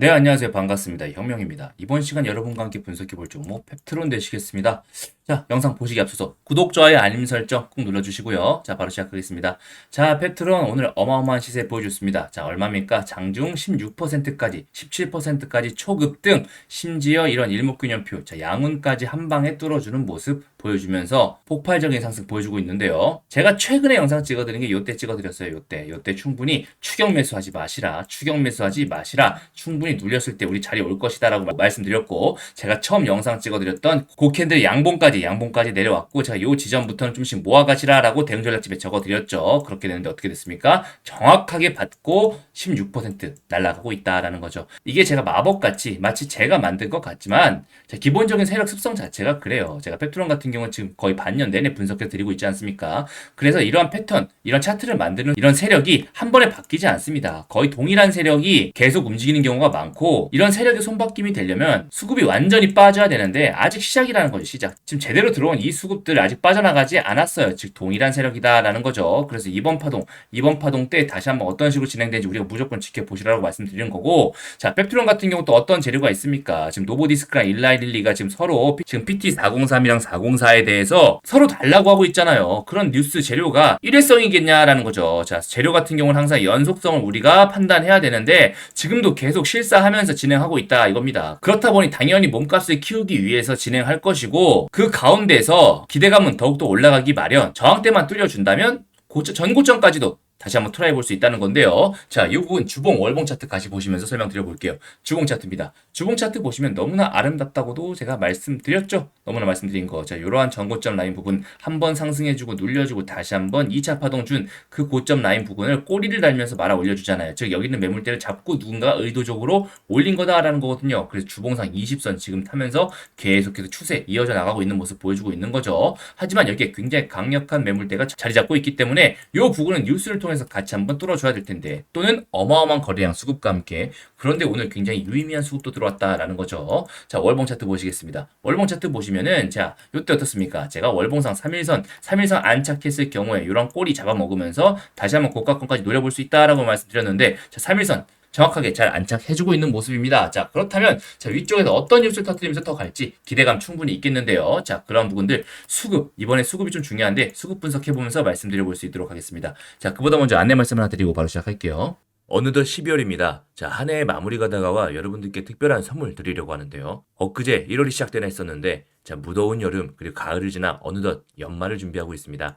네, 안녕하세요. 반갑습니다. 혁명입니다. 이번 시간 여러분과 함께 분석해 볼 종목 펩트론 되시겠습니다. 자, 영상 보시기 앞서서 구독, 좋아요, 알림 설정 꼭 눌러주시고요. 자, 바로 시작하겠습니다. 자, 펩트론 오늘 어마어마한 시세 보여줬습니다. 자, 얼마입니까? 장중 16%까지, 17%까지 초급등, 심지어 이런 일목균형표, 자, 양운까지 한 방에 뚫어주는 모습 보여주면서 폭발적인 상승 보여주고 있는데요. 제가 최근에 영상 찍어드린 게 요때 찍어드렸어요. 요때. 요때 충분히 추격 매수하지 마시라. 추격 매수하지 마시라. 충분히 눌렸을 때 우리 자리 올 것이다 라고 말씀드렸고 제가 처음 영상 찍어드렸던 고캔들 양봉까지 양봉까지 내려왔고 제가 요 지점부터는 좀씩 모아가시라 라고 대응 전략집에 적어드렸죠. 그렇게 되는데 어떻게 됐습니까? 정확하게 받고 16% 날아가고 있다라는 거죠. 이게 제가 마법같이 마치 제가 만든 것 같지만 자, 기본적인 세력 습성 자체가 그래요. 제가 펩트론 같은 경우는 지금 거의 반년 내내 분석해 드리고 있지 않습니까? 그래서 이러한 패턴, 이런 차트를 만드는 이런 세력이 한 번에 바뀌지 않습니다. 거의 동일한 세력이 계속 움직이는 경우가 많고 이런 세력의 손바뀜이 되려면 수급이 완전히 빠져야 되는데 아직 시작이라는 거죠. 시작. 지금 제대로 들어온 이 수급들 아직 빠져나가지 않았어요. 즉 동일한 세력이다라는 거죠. 그래서 이번 파동, 이번 파동 때 다시 한번 어떤 식으로 진행되는지 우리가 무조건 지켜보시라고 말씀드리는 거고 자, 펩트론 같은 경우 또 어떤 재료가 있습니까? 지금 노보디스크랑 일라이릴리가 지금 서로 피- 지금 PT403이랑 404에 대해서 서로 달라고 하고 있잖아요. 그런 뉴스 재료가 일회성이겠냐라는 거죠. 자, 재료 같은 경우는 항상 연속성을 우리가 판단해야 되는데 지금도 계속 실사하면서 진행하고 있다 이겁니다. 그렇다 보니 당연히 몸값을 키우기 위해서 진행할 것이고 그 가운데서 기대감은 더욱더 올라가기 마련. 저항대만 뚫려준다면 고점, 전고점까지도 다시 한번 트라이 볼 수 있다는 건데요. 자, 이 부분 주봉 월봉 차트 같이 보시면서 설명드려 볼게요. 주봉 차트입니다. 주봉 차트 보시면 너무나 아름답다고도 제가 말씀드렸죠. 너무나 말씀드린 거. 자, 이러한 전고점 라인 부분 한번 상승해 주고 눌려 주고 다시 한번 2차 파동 준 그 고점 라인 부분을 꼬리를 달면서 말아 올려 주잖아요. 즉 여기 있는 매물대를 잡고 누군가 의도적으로 올린 거다라는 거거든요. 그래서 주봉상 20선 지금 타면서 계속해서 추세 이어져 나가고 있는 모습 보여주고 있는 거죠. 하지만 여기에 굉장히 강력한 매물대가 자리 잡고 있기 때문에 이 부분은 뉴스를 통해 서 같이 한번 뚫어줘야 될 텐데 또는 어마어마한 거래량 수급과 함께 그런데 오늘 굉장히 유의미한 수급도 들어왔다라는 거죠. 자 월봉 차트 보시겠습니다. 월봉 차트 보시면은 자 요때 어떻습니까? 제가 월봉상 3일선 3일선 안착했을 경우에 이런 꼬리 잡아먹으면서 다시 한번 고가권까지 노려볼 수 있다라고 말씀드렸는데 자 3일선 정확하게 잘 안착해주고 있는 모습입니다. 자, 그렇다면, 자, 위쪽에서 어떤 뉴스를 터뜨리면서 더 갈지 기대감 충분히 있겠는데요. 자, 그런 부분들, 수급, 이번에 수급이 좀 중요한데, 수급 분석해보면서 말씀드려 볼 수 있도록 하겠습니다. 자, 그보다 먼저 안내 말씀 하나 드리고 바로 시작할게요. 어느덧 12월입니다. 자, 한 해의 마무리가 다가와 여러분들께 특별한 선물 드리려고 하는데요. 엊그제 1월이 시작되나 했었는데, 자, 무더운 여름, 그리고 가을을 지나 어느덧 연말을 준비하고 있습니다.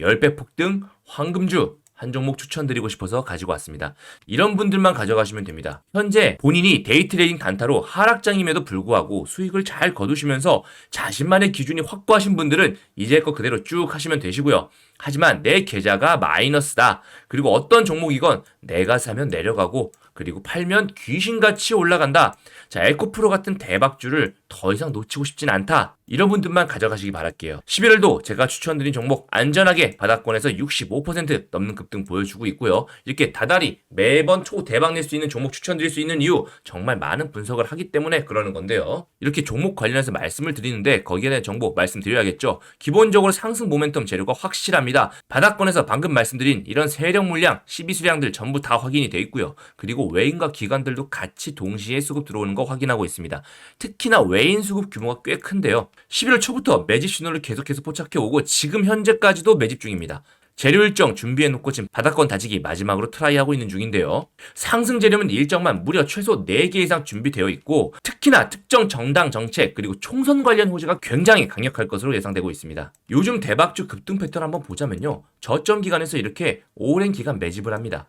10배 폭등 황금주 한 종목 추천드리고 싶어서 가지고 왔습니다. 이런 분들만 가져가시면 됩니다. 현재 본인이 데이트레이딩 단타로 하락장임에도 불구하고 수익을 잘 거두시면서 자신만의 기준이 확고하신 분들은 이제 거 그대로 쭉 하시면 되시고요. 하지만 내 계좌가 마이너스다. 그리고 어떤 종목이건 내가 사면 내려가고 그리고 팔면 귀신같이 올라간다. 자, 에코프로 같은 대박주를 더 이상 놓치고 싶진 않다. 이런 분들만 가져가시기 바랄게요. 11월도 제가 추천드린 종목 안전하게 바닥권에서 65% 넘는 급등 보여주고 있고요. 이렇게 다달이 매번 초 대박 낼 수 있는 종목 추천드릴 수 있는 이유 정말 많은 분석을 하기 때문에 그러는 건데요. 이렇게 종목 관련해서 말씀을 드리는데 거기에 대한 정보 말씀드려야겠죠. 기본적으로 상승 모멘텀 재료가 확실합니다. 바닥권에서 방금 말씀드린 이런 세력 물량, 12수량들 전부 다 확인이 돼 있고요. 그리고 외인과 기관들도 같이 동시에 수급 들어오는 거 확인하고 있습니다. 특히나 외인 수급 규모가 꽤 큰데요. 11월 초부터 매집 신호를 계속해서 포착해 오고 지금 현재까지도 매집 중입니다. 재료 일정 준비해놓고 지금 바닥권 다지기 마지막으로 트라이하고 있는 중인데요. 상승 재료는 일정만 무려 최소 4개 이상 준비되어 있고 특히나 특정 정당 정책 그리고 총선 관련 호재가 굉장히 강력할 것으로 예상되고 있습니다. 요즘 대박주 급등 패턴 한번 보자면요. 저점 기간에서 이렇게 오랜 기간 매집을 합니다.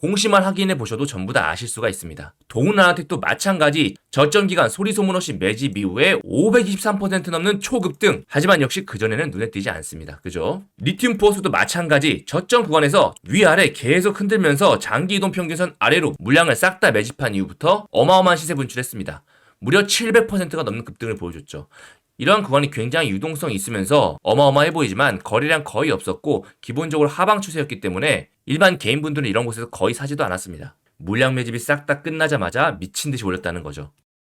공시만 확인해 보셔도 전부 다 아실 수가 있습니다. 동은아나텍도 마찬가지 저점 기간 소리 소문 없이 매집 이후에 523% 넘는 초급등. 하지만 역시 그전에는 눈에 띄지 않습니다. 그죠? 리튬 포스도 마찬가지 저점 구간에서 위아래 계속 흔들면서 장기 이동 평균선 아래로 물량을 싹 다 매집한 이후부터 어마어마한 시세 분출했습니다. 무려 700%가 넘는 급등을 보여줬죠. 이러한 구간이 굉장히 유동성이 있으면서 어마어마해 보이지만 거래량 거의 없었고 기본적으로 하방 추세였기 때문에 일반 개인분들은 이런 곳에서 거의 사지도 않았습니다. 물량 매집이 싹 다 끝나자마자 미친 듯이 올렸다는 거죠.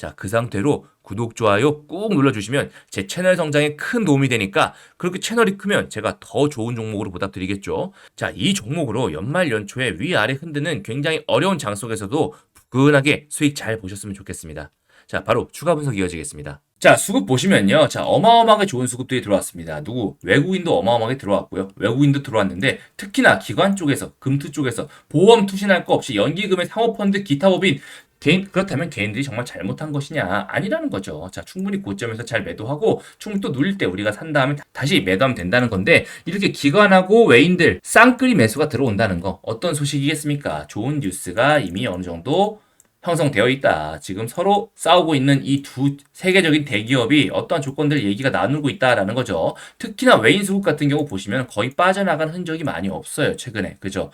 자, 그 상태로 구독, 좋아요 꾹 눌러주시면 제 채널 성장에 큰 도움이 되니까 그렇게 채널이 크면 제가 더 좋은 종목으로 보답드리겠죠. 자, 이 종목으로 연말 연초에 위아래 흔드는 굉장히 어려운 장 속에서도 부근하게 수익 잘 보셨으면 좋겠습니다. 자, 바로 추가 분석 이어지겠습니다. 자, 수급 보시면요. 자, 어마어마하게 좋은 수급들이 들어왔습니다. 누구? 외국인도 어마어마하게 들어왔고요. 외국인도 들어왔는데 특히나 기관 쪽에서, 금투 쪽에서 보험 투신할 거 없이 연기금의 상호펀드 기타 법인 개인 그렇다면 개인들이 정말 잘못한 것이냐 아니라는 거죠. 자 충분히 고점에서 잘 매도하고 충분히 또 눌릴 때 우리가 산 다음에 다시 매도하면 된다는 건데 이렇게 기관하고 외인들 쌍끌이 매수가 들어온다는 거 어떤 소식이겠습니까? 좋은 뉴스가 이미 어느 정도 형성되어 있다. 지금 서로 싸우고 있는 이 두 세계적인 대기업이 어떠한 조건들 얘기가 나누고 있다라는 거죠. 특히나 외인 수급 같은 경우 보시면 거의 빠져나간 흔적이 많이 없어요. 최근에. 그죠?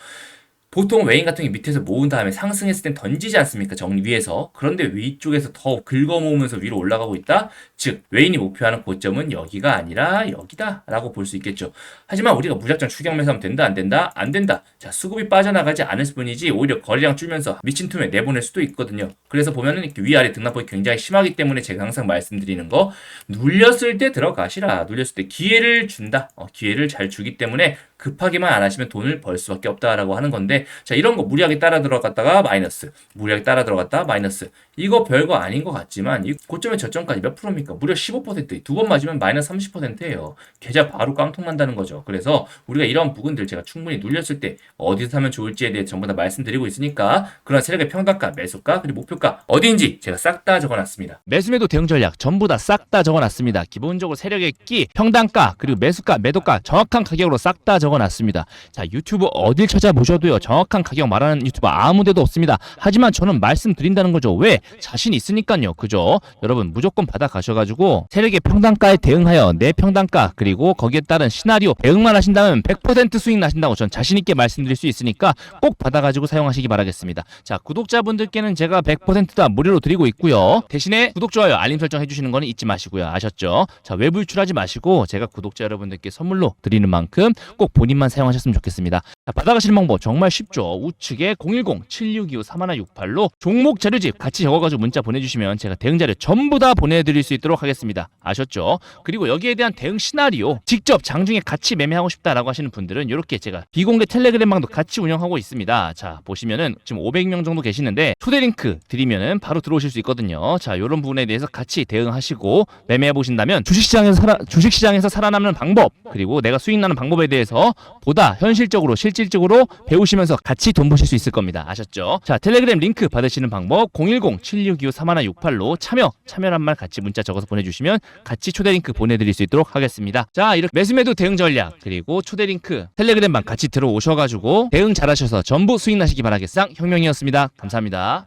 보통 외인 같은 게 밑에서 모은 다음에 상승했을 땐 던지지 않습니까? 정 위에서. 그런데 위쪽에서 더 긁어모으면서 위로 올라가고 있다? 즉, 외인이 목표하는 고점은 여기가 아니라 여기다. 라고 볼 수 있겠죠. 하지만 우리가 무작정 추경 매수 하면 된다, 안 된다? 안 된다. 자, 수급이 빠져나가지 않을 뿐이지 오히려 거래량 줄면서 미친 틈에 내보낼 수도 있거든요. 그래서 보면은 위아래 등락폭이 굉장히 심하기 때문에 제가 항상 말씀드리는 거, 눌렸을 때 들어가시라. 눌렸을 때 기회를 준다. 어, 기회를 잘 주기 때문에 급하게만 안 하시면 돈을 벌 수밖에 없다라고 하는 건데 자 이런 거 무리하게 따라 들어갔다가 마이너스 무리하게 따라 들어갔다 마이너스 이거 별거 아닌 것 같지만 이 고점의 저점까지 몇 프로입니까? 무려 15%두 번 맞으면 마이너스 30%예요. 계좌 바로 깡통 난다는 거죠. 그래서 우리가 이런 부분들 제가 충분히 눌렸을 때 어디서 사면 좋을지에 대해 전부 다 말씀드리고 있으니까 그런 세력의 평가가 매수가 그리고 목표가 어디인지 제가 싹 다 적어놨습니다. 매수매도 대응 전략 전부 다 싹 다 적어놨습니다. 기본적으로 세력의 끼, 평단가, 그리고 매수가, 매도가 정확한 가격으로 싹 다 적어 놨습니다. 자 유튜브 어딜 찾아보셔도요 정확한 가격 말하는 유튜버 아무데도 없습니다. 하지만 저는 말씀드린다는 거죠. 왜? 자신 있으니까요. 그죠? 여러분 무조건 받아 가셔가지고 세력의 평단가에 대응하여 내 평단가 그리고 거기에 따른 시나리오 대응만 하신다면 100% 수익 나신다고 전 자신 있게 말씀드릴 수 있으니까 꼭 받아가지고 사용하시기 바라겠습니다. 자 구독자분들께는 제가 100%다 무료로 드리고 있고요. 대신에 구독 좋아요 알림 설정 해주시는 거는 잊지 마시고요. 아셨죠? 자 외부 유출하지 마시고 제가 구독자 여러분들께 선물로 드리는 만큼 꼭 본인만 사용하셨으면 좋겠습니다. 자, 받아가시는 방법 정말 쉽죠. 우측에 010-7625-3168로 종목 자료집 같이 적어가지고 문자 보내주시면 제가 대응 자료 전부 다 보내드릴 수 있도록 하겠습니다. 아셨죠? 그리고 여기에 대한 대응 시나리오 직접 장중에 같이 매매하고 싶다라고 하시는 분들은 이렇게 제가 비공개 텔레그램 방도 같이 운영하고 있습니다. 자 보시면은 지금 500명 정도 계시는데 초대 링크 드리면은 바로 들어오실 수 있거든요. 자 이런 부분에 대해서 같이 대응하시고 매매해 보신다면 주식시장에서 살아, 주식시장에서 살아남는 방법 그리고 내가 수익 나는 방법에 대해서 보다 현실적으로 실질적으로 배우시면서 같이 돈 버실 수 있을 겁니다. 아셨죠? 자 텔레그램 링크 받으시는 방법 010-7625-3168로 참여 참여란 말 같이 문자 적어서 보내주시면 같이 초대 링크 보내드릴 수 있도록 하겠습니다. 자 이렇게 매수매도 대응 전략 그리고 초대 링크 텔레그램방 같이 들어오셔가지고 대응 잘하셔서 전부 수익 나시기 바라겠상 혁명이었습니다. 감사합니다.